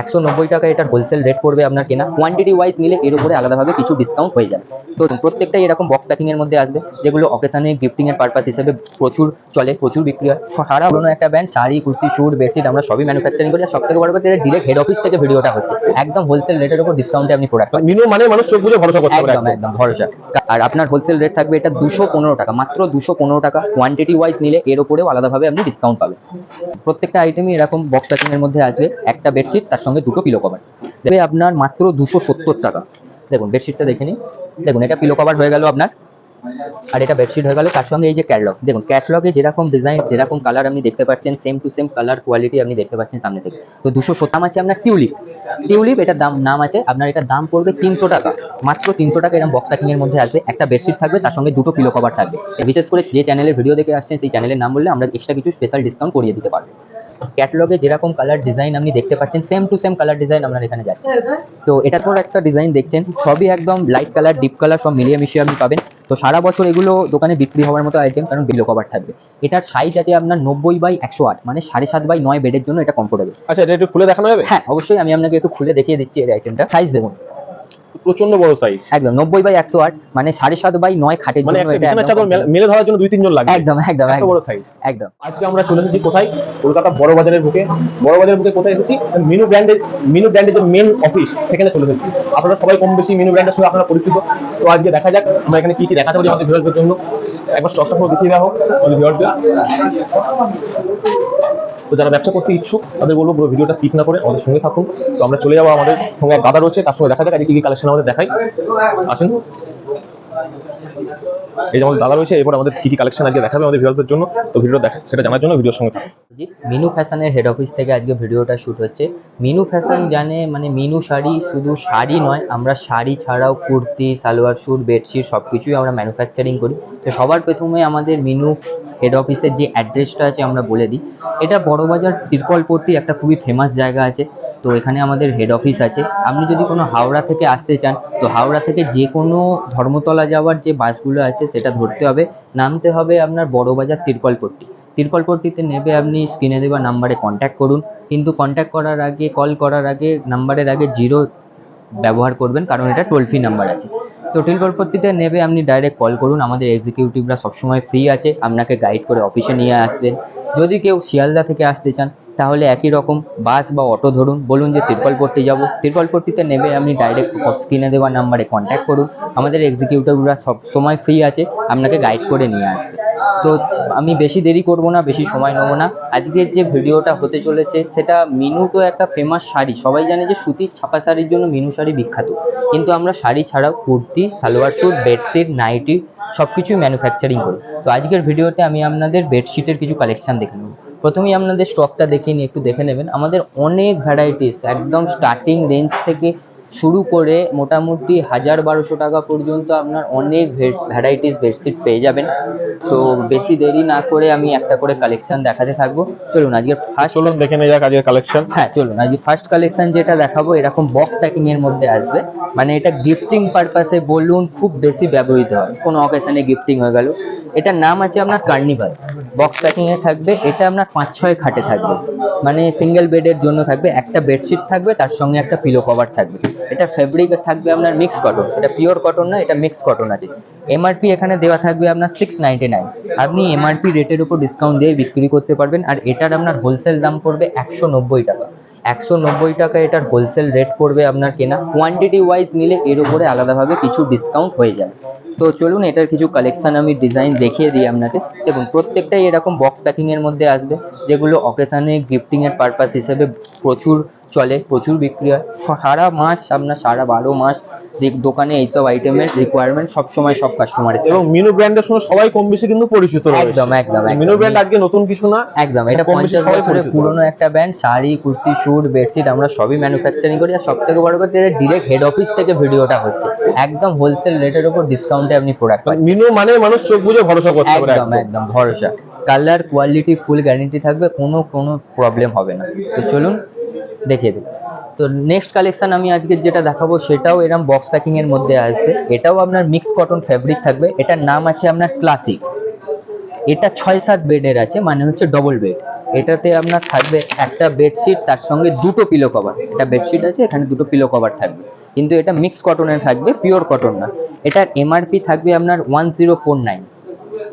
একশো নব্বই টাকা এটার হোলসেল রেট পড়বে আপনার কেনা। কোয়ান্টিটি ওয়াইজ নিলে এর উপরে আলাদাভাবে কিছু ডিসকাউন্ট হয়ে যাবে। তো প্রত্যেকটাই এরকম বক্স প্যাকিং এর মধ্যে আসবে যেগুলো অকেশনে গিফটিং এর পারপাস হিসেবে প্রচুর চলে প্রচুর বিক্রি হয়। সারা পুরোনো একটা band sari kurti suit bedsheet আমরা সবই ম্যানুফ্যাকচারিং করি। আর সব থেকে বড় কথা ডিরেক্ট হেড অফিস থেকে ভিডিওটা হচ্ছে। একদম হোলসেল রেটের উপর ডিসকাউন্টে আপনি প্রোডাক্ট মিনু মানে মানুষ চোখ বুঝে ভরসা করতে পারে একদম একদম। ভরসা। আর আপনার হোলসেল রেট থাকবে এটা দুশো পনেরো টাকা মাত্র দুশো পনেরো টাকা। কোয়ান্টিটি ওয়াইজ নিলে এর উপরেও আলাদাভাবে আপনি ডিসকাউন্ট পাবেন। প্রত্যেকটা আইটেমই এরকম বক্স প্যাকিং এর মধ্যে আসবে। একটা বেডশিট তার সঙ্গে দুটো পিলো কভার দেবে আপনার মাত্র দুশো সত্তর টাকা। দেখুন বেডশিটটা দেখে নিন। দেখুন, এটা পিলো কভার হয়ে গেল আপনার। আর এটা বেডশিট হয়ে গেল। তার সঙ্গে এই যে ক্যাটলগ দেখুন ক্যাটলগে যেরকম ডিজাইন যেরকম কালার আপনি দেখতে পাচ্ছেন same to same colour quality আপনি দেখতে পাচ্ছেন সামনে থেকে। তো দুশো সত্তাম আছে আপনার টিউলিপ। টিউলিপ, এটার দাম, নাম আছে, আপনার এটার দাম পড়বে তিনশো টাকা। মাত্র তিনশো টাকা এরকম বক্স প্যাকিং এর মধ্যে আসবে। একটা বেডশিট থাকবে, তার সঙ্গে দুটো পিলো কভার থাকবে। বিশেষ করে যে চ্যানেলের ভিডিও দেখে আসছেন, সেই চ্যানেলের নাম বললে আমরা এক্সট্রা কিছু স্পেশাল ডিসকাউন্ট করিয়ে দিতে পারব। ক্যাটলগে যেরকম কালার ডিজাইন আপনি দেখতে পাচ্ছেন same to same colour design আপনার এখানে যাচ্ছে। তো এটার পর একটা ডিজাইন দেখছেন সবই একদম লাইট কালার ডিপ কালার সব মিলিয়ে মিশিয়ে আপনি পাবেন। তো সারা বছর এগুলো দোকানে বিক্রি হওয়ার মতো আইটেম কারণ বিলো কভার থাকবে। এটার সাইজ আছে আপনার নব্বই বাই একশো আট মানে সাড়ে সাত বাই নয় বেডের জন্য এটা কমফোর্টেবল আচ্ছা এটা একটু খুলে দেখানো যাবে? হ্যাঁ অবশ্যই আমি আপনাকে একটু খুলে দেখিয়ে দিচ্ছি এই আইটেমটা সাইজ দেখুন। প্রচণ্ড বড় সাইজ একদম নব্বই বাই একশো আট মানে সাড়ে সাত বাই নয় খাটের মানে জন্য চাদর মেলে- ধরার জন্য দুই তিনজন লাগবে একদম একদম এত একদম বড় সাইজ একদম। আজকে আমরা চলে এসেছি কোথায়? কলকাতা বড় বাজারের বুকে। বড় বাজারের বুকে কোথায় এসেছি? মিনু ব্র্যান্ডের মিনু ব্র্যান্ডের যে মেন অফিস সেখানে চলে এসেছি। আপনারা সবাই কম বেশি মিনু ব্র্যান্ডের সঙ্গে আপনারা পরিচিত। তো আজকে দেখা যাক আমরা এখানে কি কি দেখাতে পারি আমাদের ভিউয়ারদের জন্য। একবার স্টকটা দেখিয়ে দেওয়া হোক। ভিউয়ারদের তো যারা ব্যবসা করতে ইচ্ছুক, তাদের বলব পুরো ভিডিওটা স্কিপ না করে আমাদের সঙ্গে থাকুন। তো আমরা চলে যাব আমাদের সঙ্গে গাদা দাদা রয়েছে, তার সঙ্গে দেখা যাক আজকে কি কালেকশন আমাদের দেখাই। আসুন। এই যে আমাদের দাদা রয়েছে, এরপর আমাদের কি কি কালেকশন আজকে দেখাবে আমাদের ভিউয়ারদের জন্য, তো ভিডিও দেখা, সেটা জানার জন্য ভিডিওর সঙ্গে থাকুন। মিনু ফ্যাশনের হেড অফিস থেকে আজকে ভিডিওটা শুট হচ্ছে। মিনু ফ্যাশন জানে মানে মিনু শাড়ি শুধু শাড়ি নয়, আমরা শাড়ি ছাড়াও কুর্তি, সালোয়ার স্যুট বেডশিট সব কিছুই আমরা ম্যানুফ্যাকচারিং করি। তো সবার প্রথমে আমাদের মিনু হেড অফিসের যে অ্যাড্রেসটা আছে আমরা বলে দিই। এটা বড়বাজার তিরপলপট্টি একটা খুবই ফেমাস জায়গা আছে। তো এখানে আমাদের হেড অফিস আছে। আপনি যদি কোনো হাওড়া থেকে আসতে চান, তো হাওড়া থেকে যে কোনো ধর্মতলা যাওয়ার যে বাসগুলো আছে, সেটা ধরতে হবে। নামতে হবে আপনার বড়বাজার তিরপলপট্টি তিরপলপট্টিতে নেবে আপনি স্ক্রিনে দেওয়া নাম্বারে কন্ট্যাক্ট করুন। কিন্তু কন্ট্যাক্ট করার আগে কল করার আগে নাম্বারের আগে জিরো ব্যবহার করবেন, কারণ এটা টোল ফ্রি নাম্বার আছে। তো তিরপলপট্টিতে নেবে আপনি ডাইরেক্ট কল করুন। আমাদের এক্সিকিউটিভরা সবসময় ফ্রি আছে। আপনাকে গাইড করে অফিসে নিয়ে আসবেন যদি কেউ শিয়ালদা থেকে আসতে চান তাহলে একই রকম বাস বা অটো ধরুন, বলুন যে তিরপলপট্টি যাব। তিরপলপট্টিতে নেবে আপনি ডাইরেক্ট স্ক্রিনে দেওয়া নাম্বারে কন্ট্যাক্ট করুন। আমাদের এক্সিকিউটিভরা সব সময় ফ্রি আছে, আপনাকে গাইড করে নিয়ে আসবে। তো আমি বেশি দেরি করব না, বেশি সময় নেব না। আজকের যে ভিডিওটা হতে চলেছে, সেটা মিনু তো একটা ফেমাস শাড়ি। সবাই জানে যে সুতির ছাপা শাড়ির জন্য মিনু শাড়ি বিখ্যাত। কিন্তু আমরা শাড়ি ছাড়াও kurti, salwar suit bedsheet nightie সব কিছুই ম্যানুফ্যাকচারিং করি। তো আজকের ভিডিওতে আমি আপনাদের বেডশিটের কিছু কালেকশন দেখে নেব। প্রথমেই আপনাদের স্টকটা দেখে নিয়ে একটু দেখে নেবেন। আমাদের অনেক ভ্যারাইটিস একদম স্টার্টিং রেঞ্জ থেকে শুরু করে মোটামুটি হাজার বারোশো টাকা পর্যন্ত আপনার অনেক ভ্যারাইটিস বেডশিট পেয়ে যাবেন। তো বেশি দেরি না করে আমি একটা করে কালেকশন দেখাতে থাকব। চলুন আজকে ফার্স্ট চলুন দেখে নেওয়া যাক আজকের কালেকশন হ্যাঁ চলুন আজকে ফার্স্ট কালেকশন যেটা দেখাবো এরকম বক্স প্যাকিং এর মধ্যে আসবে। মানে এটা গিফটিং পারপাসে বলুন খুব বেশি ব্যবহৃত হয়। কোনো অকেশনে গিফটিং হয়ে গেল। এটার নাম আছে আপনার কার্নিভাল বক্স প্যাকিং এ থাকবে, এটা আপনার পাঁচ ছয় খাটে থাকবে। মানে সিঙ্গেল বেডের জন্য থাকবে, একটা বেডশিট থাকবে, তার সঙ্গে একটা পিলো কভার থাকবে। এটা ফেব্রিক থাকবে আপনার মিক্স কটন এটা পিওর কটন না, এটা মিক্স কটন আছে। এমআরপি এখানে দেওয়া থাকবে আপনার সিক্স নাইনটি নাইন আপনি এমআরপি রেটের উপর ডিসকাউন্ট দিয়ে বিক্রি করতে পারবেন, আর এটার আপনার হোলসেল দাম পড়বে একশো নব্বই টাকা। একশো নব্বই টাকা এটার হোলসেল রেট পড়বে আপনার কেনা। কোয়ান্টিটি ওয়াইজ নিলে এর উপরে আলাদাভাবে কিছু ডিসকাউন্ট হয়ে যাবে তো চলুন, এটার কিছু কালেকশন আমি ডিজাইন দেখিয়ে দিই আপনাকে। দেখুন, প্রত্যেকটাই এরকম বক্স প্যাকিং এর মধ্যে আসবে, যেগুলো অকেশানে গিফটিংয়ের পারপাস হিসেবে প্রচুর চলে, প্রচুর বিক্রি হয়। সারা মাস, আপনার সারা বারো মাস দোকানে এইসব আইটেমের রিকোয়ারমেন্ট সবসময় সব কাস্টমারের এবং মিনু ব্র্যান্ডের সঙ্গে সবাই কম বেশি কিন্তু পরিচিত একদম একদম। মিনু ব্র্যান্ড আজকে নতুন কিছু না একদম এটা পঞ্চাশ বছরের পুরনো একটা band sari kurti suit bedsheet আমরা সবই ম্যানুফ্যাকচারিং করি আর সব থেকে বড় কথা এটা ডিরেক্ট হেড অফিস থেকে ভিডিওটা হচ্ছে। একদম হোলসেল রেটের উপর ডিসকাউন্টে আপনি প্রোডাক্ট পাচ্ছেন। মিনু মানে মানুষ চোখ বুঝে ভরসা করতে পারে একদম একদম। ভরসা। কালার কোয়ালিটি ফুল গ্যারান্টি থাকবে কোনো কোনো প্রবলেম হবে না। তো চলুন দেখিয়ে দিই তো নেক্সট কালেকশন আমি আজকে যেটা দেখাবো সেটাও এরকম বক্স প্যাকিং এর মধ্যে আসবে। এটাও আপনার মিক্স কটন ফ্যাব্রিক থাকবে। এটার নাম আছে আপনার ক্লাসিক এটা ছয় সাত বেডের আছে মানে হচ্ছে ডবল বেড এটাতে আপনার থাকবে একটা বেডশিট তার সঙ্গে দুটো পিলো কভার এটা বেডশিট আছে, এখানে দুটো পিলো কভার থাকবে। কিন্তু এটা মিক্স কটনের থাকবে পিওর কটন না। এটার এমআরপি থাকবে আপনার ওয়ান জিরো ফোর নাইন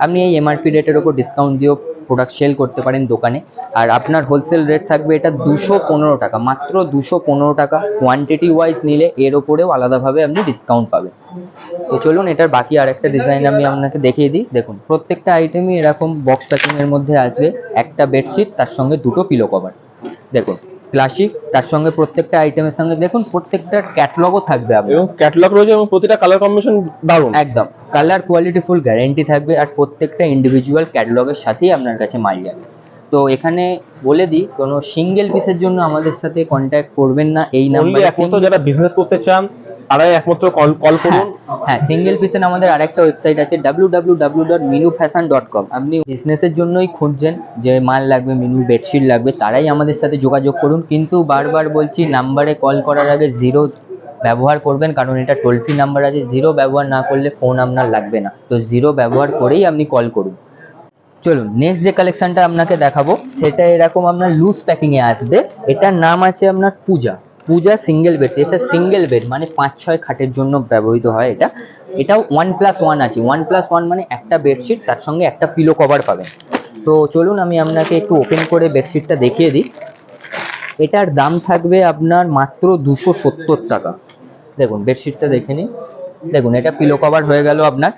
আপনি এই এমআরপি রেটের ওপর ডিসকাউন্ট দিয়েও প্রোডাক্ট সেল করতে পারেন দোকানে। আর আপনার হোলসেল রেট থাকবে এটা দুশো পনেরো টাকা। মাত্র দুশো পনেরো টাকা। কোয়ান্টিটি ওয়াইজ নিলে এর ওপরেও আলাদাভাবে আপনি ডিসকাউন্ট পাবেন। তো চলুন, এটার বাকি আরেকটা ডিজাইন আমি আপনাকে দেখিয়ে দিই। দেখুন, প্রত্যেকটা আইটেমই এরকম বক্স প্যাকিংয়ের মধ্যে আসবে একটা বেডশিট তার সঙ্গে দুটো পিলো কভার দেখুন ক্লাসিক তার সঙ্গে প্রত্যেকটা আইটেমের সঙ্গে দেখুন প্রত্যেকটা ক্যাটলগও থাকবে এবং ক্যাটালগ রয়েছে এবং প্রতিটা কালার কম্বিনেশন দারুণ। একদম। কালার কোয়ালিটি ফুল গ্যারেন্টি থাকবে আর প্রত্যেকটা ইন্ডিভিজুয়াল ক্যাটালগের সাথেই আপনার কাছে মাল যাবে। তো এখানে বলে দিই কোনো সিঙ্গেল পিসের জন্য আমাদের সাথে কন্ট্যাক্ট করবেন না এই নাম্বারে একমাত্র যারা বিজনেস করতে চান তারাই একমাত্র কল কল করুন। হ্যাঁ সিঙ্গেল পিসের আমাদের আরেকটা ওয়েবসাইট আছে কম আপনি বিজনেসের জন্যই খুঁজছেন যে মাল লাগবে মিনু বেডশিট লাগবে, তারাই আমাদের সাথে যোগাযোগ করুন। কিন্তু বারবার বলছি নাম্বারে কল করার আগে জিরো ব্যবহার করবেন, কারণ এটা টোল ফ্রি নাম্বার আছে। জিরো ব্যবহার না করলে ফোন আপনার লাগবে না। তো জিরো ব্যবহার করেই আপনি কল করুন। চলুন নেক্সট যে কালেকশনটা আপনাকে দেখাবো, সেটা এরকম আপনার লুজ প্যাকিং এ আসবে। এটার নাম আছে আপনার পূজা। পূজা সিঙ্গেল বেড এটা সিঙ্গেল বেড মানে পাঁচ, ছয় খাটের জন্য ব্যবহৃত হয় এটা। এটাও ওয়ান প্লাস ওয়ান আছে। ওয়ান প্লাস ওয়ান মানে একটা বেডশিট তার সঙ্গে একটা পিলো কভার পাবেন। তো চলুন, আমি আপনাকে একটু ওপেন করে বেডশিটটা দেখিয়ে দিই। এটার দাম থাকবে আপনার মাত্র দুশো সত্তর টাকা। দেখুন বেডশিটটা দেখে নিন। দেখুন, এটা পিলো কভার হয়ে গেল আপনার।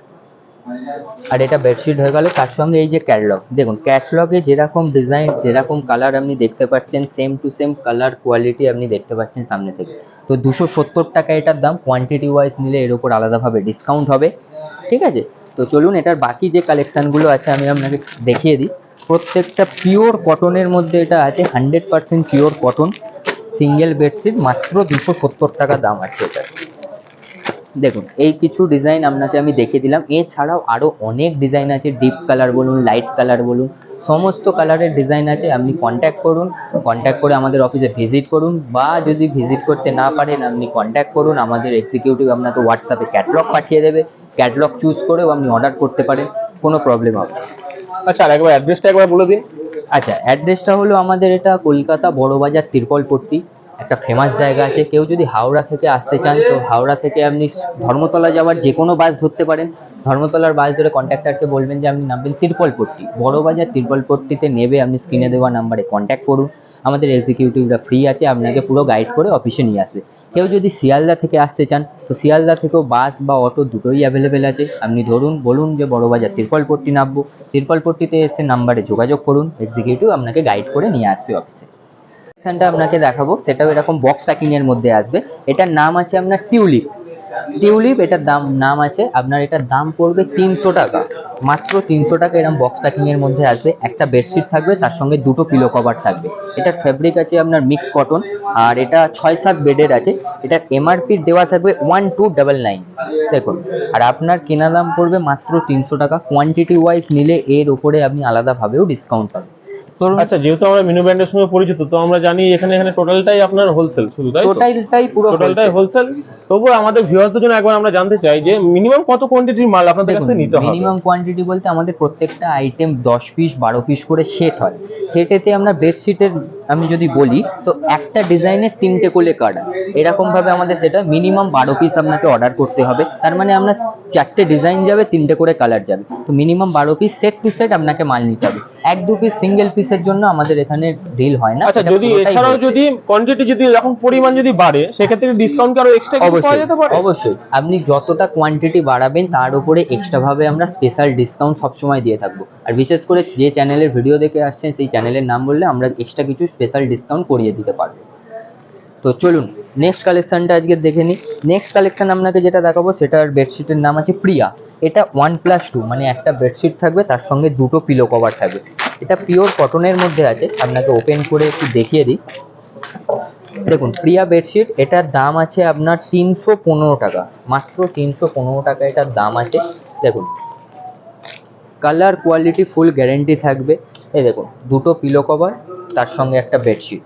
আর এটা বেডশিট হয়ে গেল তার সঙ্গে এই যে ক্যাটলগ দেখুন ক্যাটলগে যেরকম ডিজাইন যেরকম কালার আপনি দেখতে পাচ্ছেন same to same colour quality আপনি দেখতে পাচ্ছেন সামনে থেকে। তো দুশো সত্তর টাকা এটার দাম কোয়ান্টিটি ওয়াইজ নিলে এর উপর আলাদাভাবে ডিসকাউন্ট হবে, ঠিক আছে? তো চলুন, এটার বাকি যে কালেকশানগুলো আছে, আমি আপনাকে দেখিয়ে দিই। প্রত্যেকটা পিওর কটনের মধ্যে এটা আছে hundred pure cotton single bedsheet মাত্র দুশো সত্তর টাকা দাম আছে এটার। দেখুন এই কিছু ডিজাইন আপনাকে আমি দেখিয়ে দিলাম এছাড়াও আরও অনেক ডিজাইন আছে ডিপ কালার বলুন লাইট কালার বলুন সমস্ত কালারের ডিজাইন আছে আপনি কন্ট্যাক্ট করুন কন্ট্যাক্ট করে আমাদের অফিসে ভিজিট করুন বা যদি ভিজিট করতে না পারেন আপনি কন্ট্যাক্ট করুন আমাদের এক্সিকিউটিভ আপনাকে হোয়াটসঅ্যাপে ক্যাটলগ পাঠিয়ে দেবে ক্যাটলগ চুজ করেও আপনি অর্ডার করতে পারেন কোনো প্রবলেম হবে। আচ্ছা আর একবার অ্যাড্রেসটা একবার বলে দিন আচ্ছা অ্যাড্রেসটা হলো আমাদের এটা কলকাতা বড়বাজার তিরপলপট্টি একটা ফেমাস জায়গা আছে। কেউ যদি হাওড়া থেকে আসতে চান, তো হাওড়া থেকে আপনি ধর্মতলা যাওয়ার যে কোনো বাস ধরতে পারেন। ধর্মতলার বাস ধরে কন্ট্যাক্টারকে বলবেন যে, আপনি নামবেন তিরপলপট্টি। বড়বাজার তিরপলপট্টিতে নেবে, আপনি স্ক্রিনে দেওয়া নাম্বারে কন্ট্যাক্ট করুন। আমাদের এক্সিকিউটিভরা ফ্রি আছে, আপনাকে পুরো গাইড করে অফিসে নিয়ে আসবে। কেউ যদি শিয়ালদা থেকে আসতে চান, তো শিয়ালদা থেকেও বাস বা অটো দুটোই অ্যাভেলেবেল আছে। আপনি ধরুন, বলুন যে, বড়বাজার তিরপলপট্টি নামবো। তিরপলপট্টিতে এসে নাম্বারে যোগাযোগ করুন। এক্সিকিউটিভ আপনাকে গাইড করে নিয়ে আসবে অফিসে কালেকশনটা আপনাকে দেখাবো। সেটাও এরকম বক্স প্যাকিং এর মধ্যে আসবে। এটার নাম আছে আপনার টিউলিপ টিউলিপ এটার দাম, নাম আছে, আপনার এটার দাম পড়বে তিনশো টাকা। মাত্র তিনশো টাকা এরকম বক্স প্যাকিং এর মধ্যে আসবে। একটা বেডশিট থাকবে, তার সঙ্গে দুটো পিলো কভার থাকবে। এটার ফ্যাব্রিক আছে আপনার মিক্স কটন আর এটা ছয় সাত বেডের আছে। এটার এমআরপি দেওয়া থাকবে ওয়ান টু ডাবল নাইন দেখুন, আর আপনার কেনা দাম পড়বে মাত্র তিনশো টাকা। কোয়ান্টিটি ওয়াইজ নিলে এর উপরে আপনি আলাদাভাবেও ডিসকাউন্ট পাবেন। ধরুন আচ্ছা যেহেতু আমরা মিনু ব্র্যান্ডের সঙ্গে পরিচিত তো আমরা জানি এখানে এখানে টোটালটাই আপনার হোলসেল শুধু তাই টোটালটাই পুরো টোটালটাই হোলসেল তবুও আমাদের ভিউয়ারদের জন্য একবার আমরা জানতে চাই যে মিনিমাম কত কোয়ান্টিটির মাল আপনাদের কাছ থেকে নিতে হবে? মিনিমাম কোয়ান্টিটি বলতে আমাদের প্রত্যেকটা আইটেম দশ পিস বারো পিস করে সেট হয়। সেটেতে আমরা বেডশিটের আমি যদি বলি তো একটা ডিজাইনের তিনটে কোলে কার্ড এরকম ভাবে আমাদের সেটা মিনিমাম বারো পিস আপনাকে অর্ডার করতে হবে। তার মানে আমরা চারটে ডিজাইন যাবে তিনটে করে কালার যাবে। তো মিনিমাম বারো পিস সেট টু সেট আপনাকে মাল নিতে হবে। এক দু পিস সিঙ্গেল পিসের জন্য আমাদের এখানে ডিল হয় না। আচ্ছা যদি এছাড়াও যদি কোয়ান্টিটি যদি যখন পরিমাণ যদি বাড়ে সেক্ষেত্রে ডিসকাউন্ট কি আরও এক্সট্রা কিছু পাওয়া যেতে পারে? অবশ্যই। আপনি যতটা কোয়ান্টিটি বাড়াবেন তার উপরে এক্সট্রা ভাবে আমরা স্পেশাল ডিসকাউন্ট সবসময় দিয়ে থাকব। আর বিশেষ করে যে চ্যানেলের ভিডিও দেখে আসছেন সেই চ্যানেলের নাম বললে আমরা এক্সট্রা কিছু স্পেশাল ডিসকাউন্ট করিয়ে দিতে পারব। তো চলুন নেক্সট কালেকশনটা আজকে দেখে নিই। নেক্সট কালেকশন আপনাকে যেটা দেখাবো সেটার বেডশিটের নাম আছে প্রিয়া। এটা ওয়ান প্লাস টু মানে একটা বেডশিট থাকবে, তার সঙ্গে দুটো পিলো কভার থাকবে। এটা পিওর কটনের মধ্যে আছে, আপনাকে ওপেন করে একটু দেখিয়ে দিই। দেখুন, প্রিয়া বেডশিট এটার দাম আছে আপনার তিনশো পনেরো টাকা। মাত্র তিনশো পনেরো টাকা এটার দাম আছে। দেখুন কালার কোয়ালিটি ফুল গ্যারেন্টি থাকবে। এই দেখুন, দুটো পিলো কভার তার সঙ্গে একটা বেডশিট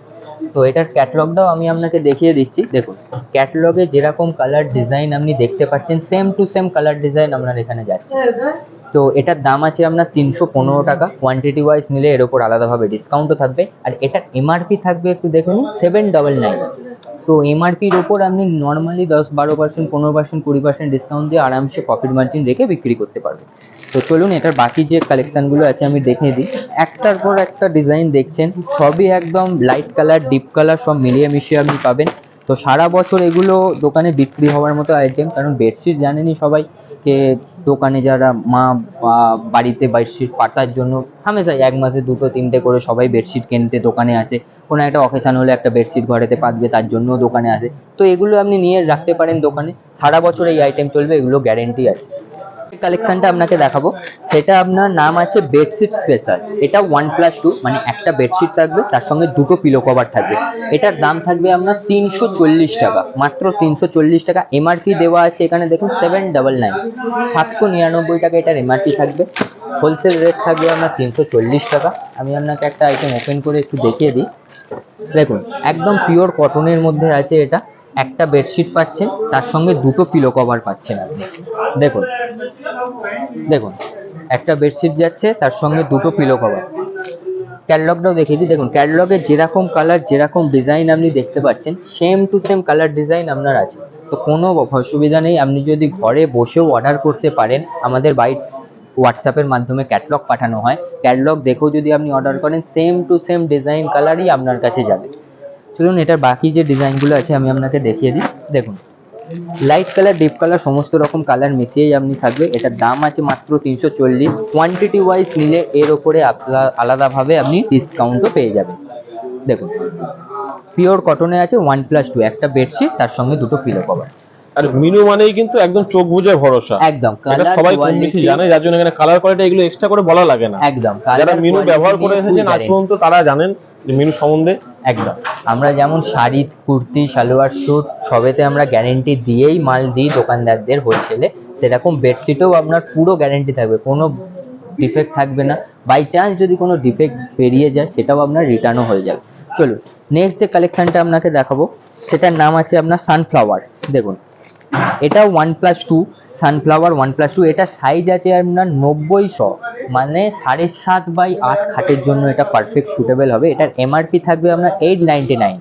তো এটার ক্যাটলগটাও আমি আপনাকে দেখিয়ে দিচ্ছি। দেখুন ক্যাটলগে যেরকম কালার ডিজাইন আপনি দেখতে পাচ্ছেন same to same colour design আপনার এখানে যাচ্ছে। তো এটার দাম আছে আপনার তিনশো পনেরো টাকা। কোয়ান্টিটি ওয়াইজ নিলে এর ওপর আলাদাভাবে ডিসকাউন্টও থাকবে। আর এটার এমআরপি থাকবে একটু দেখুন সেভেন ডবল নাইন তো এমআরপির ওপর আপনি নর্মালি দশ, বারো পার্সেন্ট পনেরো পার্সেন্ট কুড়ি পার্সেন্ট ডিসকাউন্ট দিয়ে আরামসে প্রফিট মার্জিন রেখে বিক্রি করতে পারবেন। তো চলুন, এটার বাকি যে কালেকশনগুলো আছে আমি দেখিয়ে দিই একটার পর একটা ডিজাইন দেখছেন, সবই একদম লাইট কালার ডিপ কালার সব মিলিয়ে মিশিয়ে আপনি পাবেন। তো সারা বছর এগুলো দোকানে বিক্রি হওয়ার মতো আইটেম কারণ বেডশিট জানেনই সবাই যে দোকানে যারা মা বা বাড়িতে বেডশিট পাতার জন্য হামেশাই এক মাসে দুটো, তিনটে করে সবাই বেডশিট কিনতে দোকানে আসে। কোনো একটা অকেশান হলে একটা বেডশিট ঘরেতে পাতবে, তার জন্য দোকানে আসে। তো এগুলো আপনি নিয়ে রাখতে পারেন দোকানে। সারা বছর এই আইটেম চলবে, এগুলো গ্যারেন্টি আছে। কালেকশনটা আপনাকে দেখাবো। সেটা আপনার নাম আছে বেডশিট স্পেশাল এটা ওয়ান প্লাস টু মানে একটা বেডশিট থাকবে, তার সঙ্গে দুটো পিলো কভার থাকবে। এটার দাম থাকবে আপনার তিনশো চল্লিশ টাকা। মাত্র তিনশো চল্লিশ টাকা। এমআরপি দেওয়া আছে এখানে, দেখুন সেভেন ডাবল নাইন সাতশো নিরানব্বই টাকা এটার এমআরপি থাকবে। হোলসেল রেট থাকবে আপনার তিনশো চল্লিশ টাকা। আমি আপনাকে একটা আইটেম ওপেন করে একটু দেখিয়ে দিই। দেখুন, একদম পিওর কটনের মধ্যে আছে এটা। একটা বেডশিট পাচ্ছেন, তার সঙ্গে দুটো পিলো কভার পাচ্ছেন আপনি। দেখুন দেখুন, একটা বেডশিট যাচ্ছে, তার সঙ্গে দুটো পিলো কভার ক্যাটলগটাও দেখিয়ে দিই। দেখুন ক্যাটলগে যেরকম কালার যেরকম ডিজাইন আপনি দেখতে পাচ্ছেন same to same colour design আপনার আছে। তো কোনো অসুবিধা নেই। আপনি যদি ঘরে বসেও অর্ডার করতে পারেন, আমাদের বাইট হোয়াটসঅ্যাপের মাধ্যমে ক্যাটলগ পাঠানো হয়। ক্যাটলগ দেখেও যদি আপনি অর্ডার করেন সেম টু সেম ডিজাইন কালারই আপনার কাছে যাবে। চলুন, এটার বাকি যে ডিজাইনগুলো আছে, আমি আপনাকে দেখিয়ে দিই। দেখুন লাইট কালার ডিপ কালার সমস্ত রকম কালার মিশিয়েই আপনি থাকবে। এটার দাম আছে মাত্র তিনশো চল্লিশ। কোয়ান্টিটি ওয়াইজ নিলে এর ওপরে আলাদাভাবে আপনি ডিসকাউন্টও পেয়ে যাবেন। দেখুন পিওর কটনে আছে ওয়ান প্লাস টু একটা বেডশিট তার সঙ্গে দুটো পিলো কভার আর মিনু মানেই কিন্তু একদম চোখ বুঝে ভরসা। একদম এটা সবাই কম বেশি জানে যার জন্য এখানে কালার কোয়ালিটি এগুলো এক্সট্রা করে বলা লাগে না। একদম যারা মিনু ব্যবহার করে এসেছেন আজ পর্যন্ত তারা জানেন যে মিনু সম্বন্ধে। একদম আমরা যেমন শাড়ি কুর্তি সালোয়ার স্যুট সবেতে আমরা গ্যারেন্টি দিয়েই মাল দিই দোকানদারদের হোলসেলে সেরকম বেডশিটেও আপনার পুরো গ্যারেন্টি থাকবে কোনো ডিফেক্ট থাকবে না। বাই চান্স যদি কোনো ডিফেক্ট বেরিয়ে যায় সেটাও আপনার রিটার্নও হয়ে যাবে। চলুন নেক্সট যে কালেকশনটা আপনাকে দেখাবো সেটার নাম আছে আপনার সানফ্লাওয়ার দেখুন এটা one plus two sunflower one plus two এটা সাইজ আছে আপনার নব্বই শ। মানে সাড়ে সাত বাই আট খাটের জন্য এটা পারফেক্ট সুটেবল হবে। এটার এমআরপি থাকবে আপনার এইট নাইনটি নাইন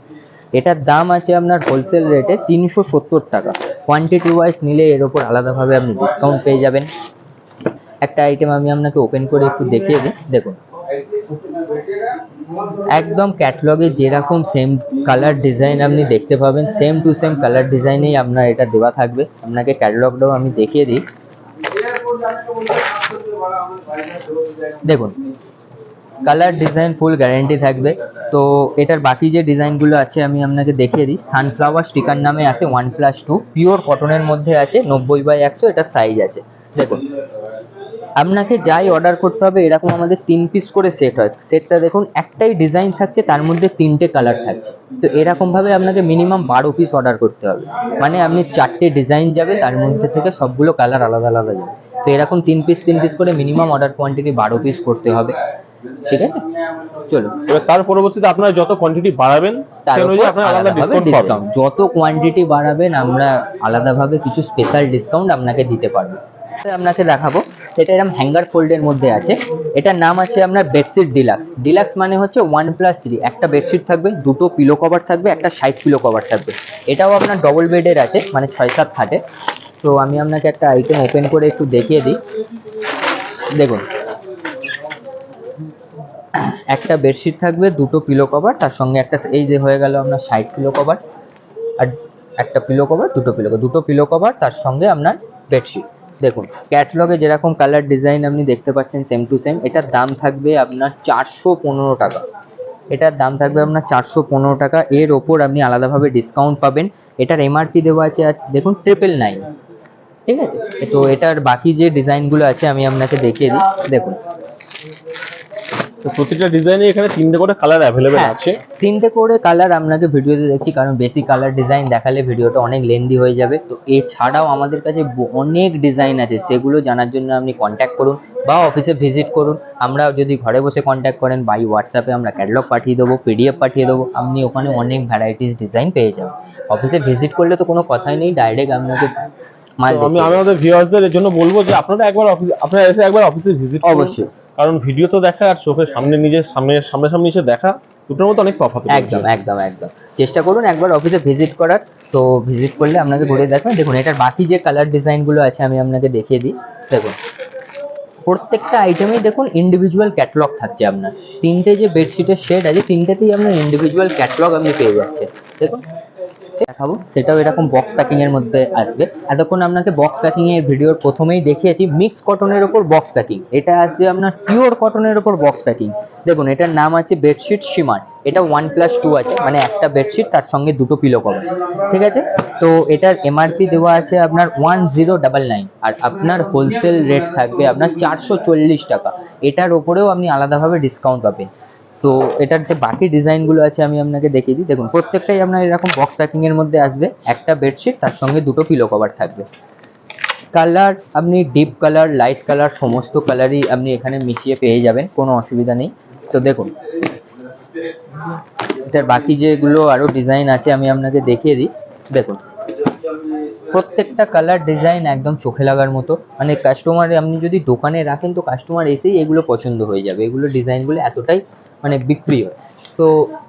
এটার দাম আছে আপনার হোলসেল রেটে তিনশো সত্তর টাকা। কোয়ান্টিটি ওয়াইজ নিলে এর ওপর আলাদাভাবে আপনি ডিসকাউন্ট পেয়ে যাবেন। একটা আইটেম আমি আপনাকে ওপেন করে একটু দেখিয়ে দিই। দেখুন। একদম ক্যাটলগে যেরকম সেম কালার ডিজাইন আপনি দেখতে পাবেন সেম টু সেম কালার ডিজাইনেই আপনার এটা দেওয়া থাকবে। আপনাকে ক্যাটলগটাও আমি দেখিয়ে দিই। দেখুন কালার ডিজাইন ফুল গ্যারেন্টি থাকবে। তো এটার বাকি যে ডিজাইনগুলো আছে, আমি আপনাকে দেখিয়ে দিই। সানফ্লাওয়ার স্টিকার নামে আছে ওয়ান প্লাস টু পিওর কটনের মধ্যে আছে, নব্বই বাই একশো এটার সাইজ আছে। দেখুন আপনাকে যাই অর্ডার করতে হবে এরকম আমাদের তিন পিস করে সেট হয়। সেটটা দেখুন একটাই ডিজাইন থাকছে তার মধ্যে তিনটে কালার থাকছে। তো এরকমভাবে আপনাকে মিনিমাম বারো পিস অর্ডার করতে হবে। মানে আপনি চারটে ডিজাইন যাবে তার মধ্যে থেকে সবগুলো কালার আলাদা আলাদা যাবে। তো এরকম তিন পিস তিন পিস করে মিনিমাম অর্ডার কোয়ান্টিটি বারো পিস করতে হবে। ঠিক আছে? চলো এবার তার পরবর্তীতে আপনারা যত কোয়ান্টিটি বাড়াবেন তার অনুযায়ী আপনারা আলাদা ডিসকাউন্ট পাবেন। ডিসকাউন্ট যত কোয়ান্টিটি বাড়াবেন আমরা আলাদাভাবে কিছু স্পেশাল ডিসকাউন্ট আপনাকে দিতে পারব। আপনাকে দেখাবো। সেটা এরকম হ্যাঙ্গার ফোল্ডের মধ্যে আছে। এটার নাম আছে আপনার বেডশিট ডিলাক্স ডিলাক্স মানে হচ্ছে ওয়ান প্লাস থ্রি একটা বেডশিট থাকবে, দুটো পিলো কভার থাকবে, একটা সাইড পিলো কভার থাকবে। এটাও আপনার ডবল বেডের আছে মানে ছয় সাত খাটে। তো আমি আপনাকে একটা আইটেম ওপেন করে একটু দেখিয়ে দিই। দেখুন। একটা বেডশিট থাকবে, দুটো পিলো কভার তার সঙ্গে একটা এই যে হয়ে গেল আপনার সাইড পিলো কভার আর একটা পিলো কভার দুটো পিলো দুটো পিলো কভার তার সঙ্গে আপনার বেডশিট দেখুন ক্যাটলগে যেরকম কালার ডিজাইন আপনি দেখতে পাচ্ছেন সেম টু সেম এটার দাম থাকবে আপনার চারশো পনেরো টাকা। এটার দাম থাকবে আপনার চারশো পনেরো টাকা। এর ওপর আপনি আলাদাভাবে ডিসকাউন্ট পাবেন। এটার এমআরপি দেওয়া আছে আজ দেখুন ট্রিপল নাইন ঠিক আছে? তো এটার বাকি যে ডিজাইনগুলো আছে, আমি আপনাকে দেখিয়ে দিই। দেখুন। তো প্রতিটা ডিজাইনে এখানে তিনটে করে কালার অ্যাভেলেবেল আছে। তিনটে করে কালার আপনাকে ভিডিওতে দেখছি কারণ বেশি কালার ডিজাইন দেখালে ভিডিওটা অনেক লেন্দি হয়ে যাবে। তো এছাড়াও আমাদের কাছে অনেক ডিজাইন আছে সেগুলো জানার জন্য আপনি কন্ট্যাক্ট করুন বা অফিসে ভিজিট করুন। আমরা যদি ঘরে বসে কন্ট্যাক্ট করেন বাই হোয়াটসঅ্যাপে আমরা ক্যাটালগ পাঠিয়ে দেবো পিডিএফ পাঠিয়ে দেবো আপনি ওখানে অনেক ভ্যারাইটিস ডিজাইন পেয়ে যাবেন। অফিসে ভিজিট করলে তো কোনো কথাই নেই ডাইরেক্ট আপনাকে আমি আমাদের ভিউয়ার্সদের জন্য বলব যে আপনারা একবার অফিস আপনারা এসে একবার অফিসে ভিজিট অবশ্যই। কারণ ভিডিও তো দেখা আর চোখের সামনে নিজের সামনে সামনে সামনে এসে দেখা দুটোর মধ্যে অনেক তফাৎ একদম একদম একদম। চেষ্টা করুন একবার অফিসে ভিজিট করার। তো ভিজিট করলে আপনাকে ঘুরে দেখবেন দেখুন এটার বাকি যে কালার ডিজাইনগুলো আছে আমি আপনাকে দেখিয়ে দিই। দেখুন প্রত্যেকটা আইটেমেই দেখুন ইন্ডিভিজুয়াল ক্যাটলগ থাকছে আপনার। তিনটে যে বেডশিটের শেড আছে তিনটেতেই আপনার ইন্ডিভিজুয়াল ক্যাটলগ আপনি পেয়ে যাচ্ছেন। দেখুন দেখাবো। সেটাও এরকম বক্স প্যাকিং এর মধ্যে আসবে। এতক্ষণ আপনাকে বক্স প্যাকিং এর ভিডিওর প্রথমেই দেখিয়েছি মিক্স কটনের ওপর বক্স প্যাকিং এটা আসবে আপনার পিওর কটনের ওপর বক্স প্যাকিং দেখুন, এটার নাম আছে বেডশিট শিমার এটা ওয়ান প্লাস টু আছে মানে একটা বেডশিট তার সঙ্গে দুটো পিলো কভার ঠিক আছে? তো এটার এমআরপি দেওয়া আছে আপনার ওয়ান জিরো ডাবল নাইন আর আপনার হোলসেল রেট থাকবে আপনার চারশো চল্লিশ টাকা। এটার ওপরেও আপনি আলাদাভাবে ডিসকাউন্ট পাবেন। তো এটার যে বাকি ডিজাইনগুলো আছে, আমি আপনাকে দেখিয়ে দিই। দেখুন, প্রত্যেকটাই আপনার এরকম বক্স প্যাকিং এর মধ্যে আসবে। একটা বেডশিট তার সঙ্গে দুটো পিলো কভার থাকবে। কালার আপনি ডিপ কালার লাইট কালার সমস্ত কালারই আপনি এখানে মিশিয়ে পেয়ে যাবেন, কোনো অসুবিধা নেই। তো দেখুন, এটার বাকি যেগুলো আরও ডিজাইন আছে, আমি আপনাকে দেখিয়ে দিই। দেখুন, প্রত্যেকটা কালার ডিজাইন একদম চোখে লাগার মতো। মানে কাস্টমার আপনি যদি দোকানে রাখেন, তো কাস্টমার এসেই এগুলো পছন্দ হয়ে যাবে। এগুলো ডিজাইনগুলো এতটাই মানে বিক্রি হয় তো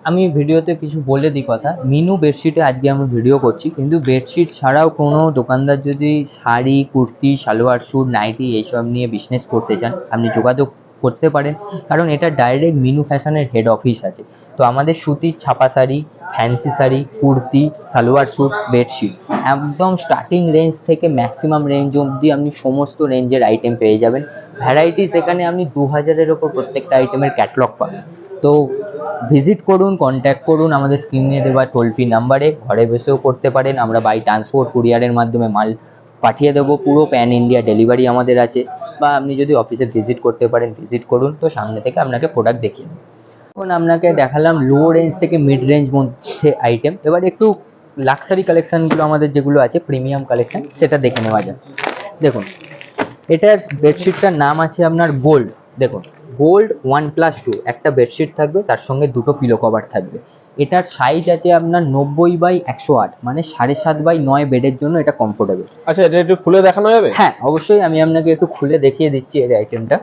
আমি ভিডিওতে কিছু বলে দিই কথা। মিনু বেডশিটে আজকে আমি ভিডিও করছি, কিন্তু বেডশিট ছাড়াও কোনো দোকানদার যদি শাড়ি, কুর্তি, সালোয়ার স্যুট নাইটি এইসব নিয়ে বিজনেস করতে চান, আপনি যোগাযোগ করতে পারেন। কারণ এটা ডাইরেক্ট মিনু ফ্যাশনের হেড অফিস আছে। তো আমাদের সুতির ছাপা sari fancy sari, kurti, salwar suit bedsheet একদম স্টার্টিং রেঞ্জ থেকে ম্যাক্সিমাম রেঞ্জ অবধি আপনি সমস্ত রেঞ্জের আইটেম পেয়ে যাবেন। ভ্যারাইটিস এখানে আপনি দু হাজারের ওপর প্রত্যেকটা আইটেমের ক্যাটলগ পাবেন। তো ভিজিট করুন কন্ট্যাক্ট করুন আমাদের স্ক্রিনে দেওয়া টোল ফ্রি নাম্বারে ঘরে বসেও করতে পারেন। আমরা বাই ট্রান্সপোর্ট কুরিয়ারের মাধ্যমে মাল পাঠিয়ে দেবো। পুরো প্যান ইন্ডিয়া ডেলিভারি আমাদের আছে। বা আপনি যদি অফিসে ভিজিট করতে পারেন ভিজিট করুন। তো সামনে থেকে আপনাকে প্রোডাক্ট দেখিয়ে এখন আপনাকে দেখালাম লো রেঞ্জ থেকে মিড রেঞ্জ মধ্যে আইটেম এবার একটু লাক্সারি কালেকশানগুলো আমাদের যেগুলো আছে প্রিমিয়াম কালেকশন সেটা দেখে নেওয়া যাক। দেখুন, এটার বেডশিটটার নাম আছে আপনার গোল্ড দেখুন গোল্ড ওয়ান প্লাস টু একটা বেডশিট থাকবে তার সঙ্গে দুটো পিলো কভার থাকবে। এটার সাইজ আছে আপনার নব্বই বাই একশো আট মানে সাড়ে সাত বাই নয় বেডের জন্য এটা কমফোর্টেবল আচ্ছা এটা একটু খুলে দেখানো যাবে? হ্যাঁ অবশ্যই আমি আপনাকে একটু খুলে দেখিয়ে দিচ্ছি এর আইটেমটা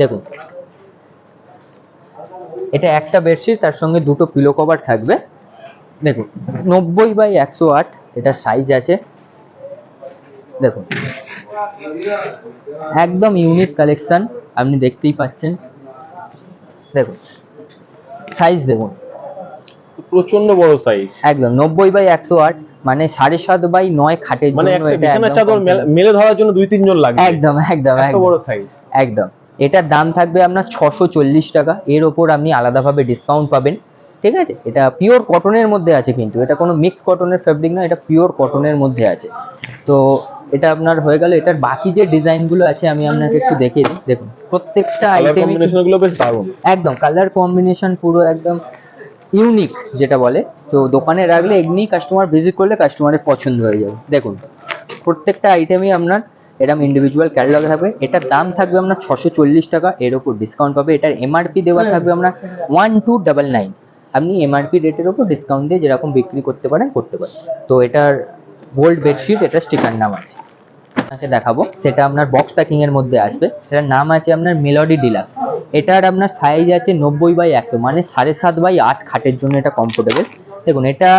দেখুন। এটা একটা বেডশিট তার সঙ্গে দুটো পিলো কভার থাকবে। দেখুন নব্বই বাই একশো আট এটা সাইজ আছে। দেখুন। একদম ইউনিক কালেকশন আপনি দেখতেই পাচ্ছেন। দেখুন সাইজ দেখুন। প্রচণ্ড বড় সাইজ একদম নব্বই বাই একশো আট মানে সাড়ে সাত বাই নয় খাটের মানে এটা চাদর মেলে- মেলে ধরার জন্য দুই তিনজন লাগবে। একদম একদম এত বড় সাইজ একদম। এটার দাম থাকবে আপনার ছশো চল্লিশ টাকা। এর ওপর আপনি আলাদাভাবে ডিসকাউন্ট পাবেন। ঠিক আছে? এটা পিওর কটনের মধ্যে আছে কিন্তু। এটা কোনো মিক্স কটনের ফেব্রিক না এটা পিওর কটনের মধ্যে আছে। তো এটা আপনার হয়ে গেল এটার বাকি যে ডিজাইনগুলো আছে আমি আপনাকে একটু দেখিয়ে দিই। দেখুন প্রত্যেকটা আইটেম আইটেমে কম্বিনেশনগুলো বেশ দারুণ। একদম কালার কম্বিনেশন পুরো একদম ইউনিক যেটা বলে। তো দোকানে রাখলে এমনি কাস্টমার ভিজিট করলে কাস্টমারের পছন্দ হয়ে যাবে। দেখুন প্রত্যেকটা আইটেমই আপনার এরকম ইন্ডিভিজুয়াল ক্যাটালগ থাকবে। এটার দাম থাকবে আপনার ছশো চল্লিশ টাকা এর ওপর ডিসকাউন্ট পাবে। এটার এমআরপি দেওয়া থাকবে আপনার ওয়ান টু ডাবল নাইন আপনি এমআরপি রেটের ওপর ডিসকাউন্ট দিয়ে যেরকম বিক্রি করতে পারেন করতে পারেন। তো এটার গোল্ড বেডশিট এটা স্টিকার নাম আছে। আপনাকে দেখাবো। সেটা আপনার বক্স প্যাকিং এর মধ্যে আসবে। সেটার নাম আছে আপনার মেলোডি ডিলাক্স এটার আপনার সাইজ আছে নব্বই বাই একশো মানে সাড়ে সাত বাই আট খাটের জন্য এটা কমফোর্টেবল দেখুন, এটা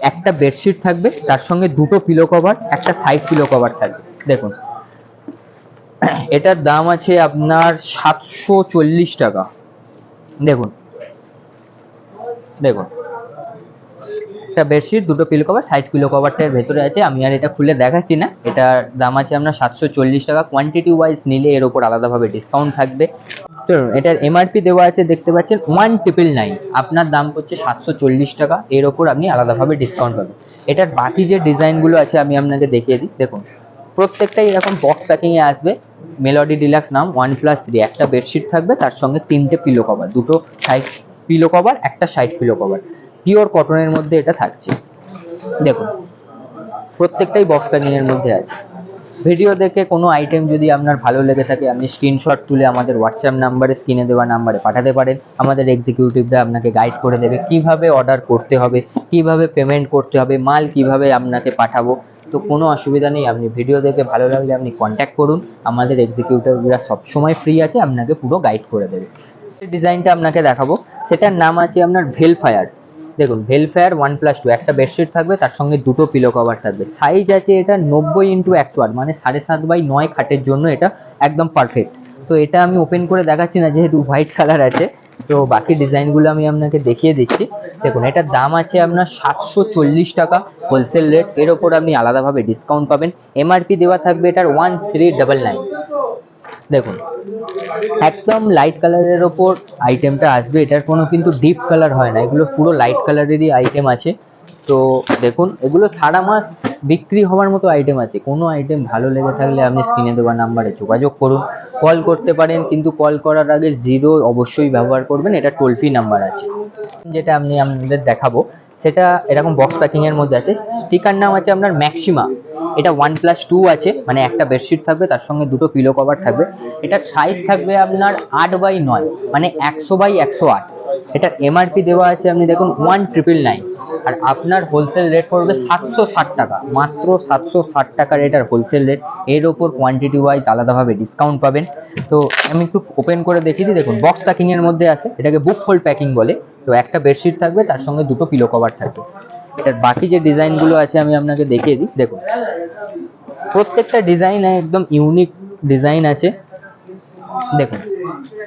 একটা বেডশিট থাকবে, তার সঙ্গে দুটো পিলো কভার একটা সাইড পিলো কভার থাকবে। দেখুন, এটার দাম আছে আপনার সাতশো চল্লিশ টাকা। দেখুন দেখুন। একটা বেডশিট দুটো পিলো কভার সাইড পিলো কভারটার ভেতরে আছে। আমি আর এটা খুলে দেখাচ্ছি না। এটার দাম আছে আপনার সাতশো চল্লিশ টাকা। কোয়ান্টিটি ওয়াইজ নিলে এর ওপর আলাদাভাবে ডিসকাউন্ট থাকবে। এটার এমআরপি দেওয়া আছে, দেখতে পাচ্ছেন ওয়ান ট্রিপল নাইন আপনার দাম পড়ছে সাতশো চল্লিশ টাকা। এর ওপর আপনি আলাদাভাবে ডিসকাউন্ট পাবেন। এটার বাকি যে ডিজাইনগুলো আছে, আমি আপনাকে দেখিয়ে দিই। দেখুন, প্রত্যেকটাই এরকম বক্স প্যাকিংয়ে আসবে। মেলোডি ডিলাক্স নাম ওয়ান প্লাস থ্রি একটা বেডশিট থাকবে, তার সঙ্গে তিনটে পিলো কভার দুটো সাইড পিলো কভার একটা সাইড পিলো কভার পিওর কটনের মধ্যে এটা থাকছে। দেখুন, প্রত্যেকটাই বক্স প্যাকিং এর মধ্যে আছে। ভিডিও দেখে কোনো আইটেম যদি আপনার ভালো লেগে থাকে, আপনি স্ক্রিনশট তুলে আমাদের হোয়াটসঅ্যাপ নাম্বারে স্ক্রিনে দেওয়া নাম্বারে পাঠাতে পারেন। আমাদের এক্সিকিউটিভরা আপনাকে গাইড করে দেবে কীভাবে অর্ডার করতে হবে, কীভাবে পেমেন্ট করতে হবে, মাল কীভাবে আপনাকে পাঠাবো। তো কোনো অসুবিধা নেই, আপনি ভিডিও দেখে ভালো লাগলে আপনি কন্ট্যাক্ট করুন। আমাদের এক্সিকিউটিভরা সবসময় ফ্রি আছে, আপনাকে পুরো গাইড করে দেবে। ডিজাইনটা আপনাকে দেখাবো। সেটার নাম আছে আপনার ভেলফায়ার দেখুন ভেলফেয়ার ওয়ান প্লাস টু একটা বেডশিট থাকবে, তার সঙ্গে দুটো পিলো কভার থাকবে। সাইজ আছে এটা নব্বই ইন্টু একশো আট মানে সাড়ে সাত বাই নয় খাটের জন্য এটা একদম পারফেক্ট তো এটা আমি ওপেন করে দেখাচ্ছি না, যেহেতু হোয়াইট কালার আছে, তো বাকি ডিজাইনগুলো আমি আপনাকে দেখিয়ে দিচ্ছি। দেখুন, এটার দাম আছে আপনার সাতশো চল্লিশ টাকা হোলসেল রেট এর ওপর আপনি আলাদাভাবে ডিসকাউন্ট পাবেন। এমআরপি দেওয়া থাকবে এটার ওয়ান থ্রি ডাবল নাইন দেখুন, একদম লাইট কালারের ওপর আইটেমটা আসবে, এটার কোনো কিন্তু ডিপ কালার হয় না, এগুলো পুরো লাইট কালারেরই আইটেম আছে। তো দেখুন, এগুলো সারা মাস বিক্রি হওয়ার মতো আইটেম আছে, কোনো আইটেম ভালো লেগে থাকলে আপনি স্ক্রিনে দেওয়া নাম্বারে যোগাযোগ করুন। কল করতে পারেন, কিন্তু কল করার আগে জিরো অবশ্যই ব্যবহার করবেন, এটা টোল ফ্রি নাম্বার আছে। যেটা আমি আমাদের দেখাবো, সেটা এরকম বক্স প্যাকিংয়ের মধ্যে আছে স্টিকার নাম আছে আপনার ম্যাক্সিমা এটা ওয়ান প্লাস টু আছে মানে একটা বেডশিট থাকবে, তার সঙ্গে দুটো পিলো কভার থাকবে। এটার সাইজ থাকবে আপনার আট বাই নয় মানে একশো বাই একশো আট। এটার এমআরপি দেওয়া আছে, আপনি দেখুন ওয়ান ট্রিপল নাইন আর আপনার হোলসেল রেট পড়বে সাতশো ষাট টাকা, মাত্র সাতশো ষাট টাকার এটার হোলসেল রেট এর ওপর কোয়ান্টিটি ওয়াইজ আলাদাভাবে ডিসকাউন্ট পাবেন। তো আমি একটু ওপেন করে দেখিয়ে দিই, দেখুন বক্স প্যাকিংয়ের মধ্যে আছে, এটাকে বুক ফোল্ড প্যাকিং বলে। তো একটা বেডশিট থাকবে, তার সঙ্গে দুটো পিলো কভার থাকবে। এটার বাকি যে ডিজাইনগুলো আছে, আমি আপনাকে দেখিয়ে দিই। দেখুন, প্রত্যেকটা ডিজাইন একদম ইউনিক ডিজাইন আছে। দেখুন,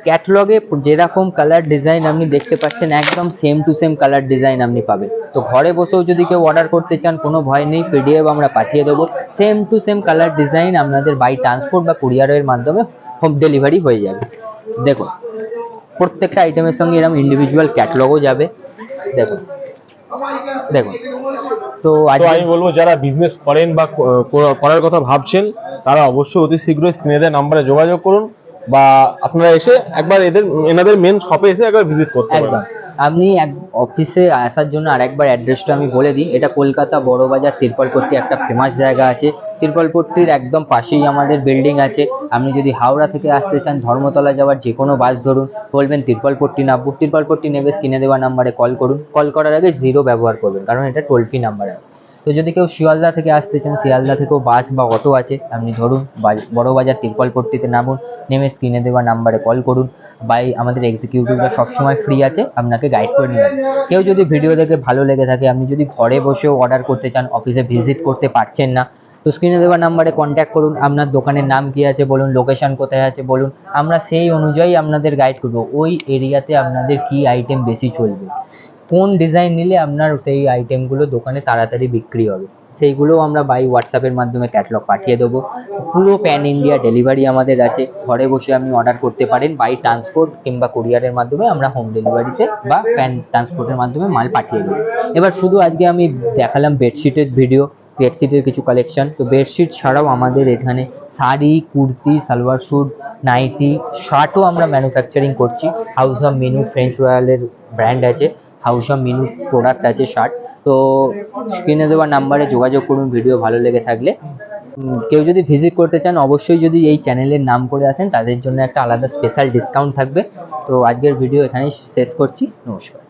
ক্যাটলগে যেরকম কালার ডিজাইন আপনি দেখতে পাচ্ছেন, একদম same to same colour design আপনি পাবেন। তো ঘরে বসেও যদি কেউ অর্ডার করতে চান, কোনো ভয় নেই পিডিএফ আমরা পাঠিয়ে দেবো। Same to same colour design আপনাদের বাই ট্রান্সপোর্ট বা কুরিয়ারের মাধ্যমে হোম ডেলিভারি হয়ে যাবে। দেখুন, প্রত্যেকটা আইটেমের সঙ্গে এরকম ইন্ডিভিজুয়াল ক্যাটলগও যাবে। দেখুন দেখুন তো আমি বলব যারা বিজনেস করেন বা করার কথা ভাবছেন তারা অবশ্যই অতি শীঘ্রই স্ক্রিনে দেওয়া নাম্বারে যোগাযোগ করুন বা আপনারা এসে একবার এদের এনাদের মেন শপে এসে একবার ভিজিট করতে পারেন। আপনি এক অফিসে আসার জন্য আরেকবার অ্যাড্রেসটা আমি বলে দিই। এটা কলকাতা বড়বাজার তিরপালপট্টি একটা ফেমাস জায়গা আছে। তিরপালপট্টির একদম পাশেই আমাদের বিল্ডিং আছে। আপনি যদি হাওড়া থেকে আসতে চান, ধর্মতলা যাওয়ার যে কোনো বাস ধরুন, বলবেন তিরপালপট্টি নামবো। তিরপালপট্টি নেবে স্ক্রিনে দেওয়া নাম্বারে কল করুন। কল করার আগে জিরো ব্যবহার করবেন, কারণ এটা টোল ফ্রি নাম্বার আছে। তো যদি কেউ শিয়ালদা থেকে আসতে চান, শিয়ালদা থেকেও বাস বা অটো আছে, আপনি ধরুন, বাজ- বড়বাজার তিরপালপট্টিতে নামুন, নেমে স্ক্রিনে দেওয়া নাম্বারে কল করুন। বাই, আমাদের এক্সিকিউটিভরা সবসময় ফ্রি আছে, আপনাকে গাইড করে নেবেন কেউ যদি ভিডিও দেখে ভালো লেগে থাকে, আপনি যদি ঘরে বসেও অর্ডার করতে চান অফিসে ভিজিট করতে পারছেন না তো স্ক্রিনে দেওয়া নাম্বারে কন্ট্যাক্ট করুন, আপনার দোকানের নাম কি আছে বলুন লোকেশন কোথায় আছে বলুন, আমরা সেই অনুযায়ী আপনাদের গাইড করব, ওই এরিয়াতে আপনাদের কি আইটেম বেশি চলবে। কোন ডিজাইন নিলে আপনার সেই আইটেমগুলো দোকানে তাড়াতাড়ি বিক্রি হবে, সেইগুলোও আমরা বাই হোয়াটসঅ্যাপের মাধ্যমে ক্যাটলগ পাঠিয়ে দেবো। পুরো প্যান ইন্ডিয়া ডেলিভারি আমাদের আছে, ঘরে বসে আপনি অর্ডার করতে পারেন বাই ট্রান্সপোর্ট কিংবা কুরিয়ারের মাধ্যমে আমরা হোম ডেলিভারিতে বা প্যান ট্রান্সপোর্টের মাধ্যমে মাল পাঠিয়ে দেবো। এবার শুধু আজকে আমি দেখালাম বেডশিটের ভিডিও বেডশিটের কিছু কালেকশন তো বেডশিট ছাড়াও আমাদের এখানে শাড়ি, কুর্তি, সালোয়ার স্যুট নাইটি শার্টও আমরা ম্যানুফ্যাকচারিং করছি। হাউস অফ মিনু ফ্রেঞ্চ রয়্যালের ব্র্যান্ড আছে। হাউস অফ মিনু প্রোডাক্ট আছে শার্ট তো স্ক্রিনে দেওয়া নাম্বারে যোগাযোগ করুন ভিডিও ভালো লেগে থাকলে। কেউ যদি ভিজিট করতে চান, অবশ্যই যদি এই চ্যানেলের নাম করে আসেন, তাদের জন্য একটা আলাদা স্পেশাল ডিসকাউন্ট থাকবে। তো আজকের ভিডিও এখানেই শেষ করছি। নমস্কার।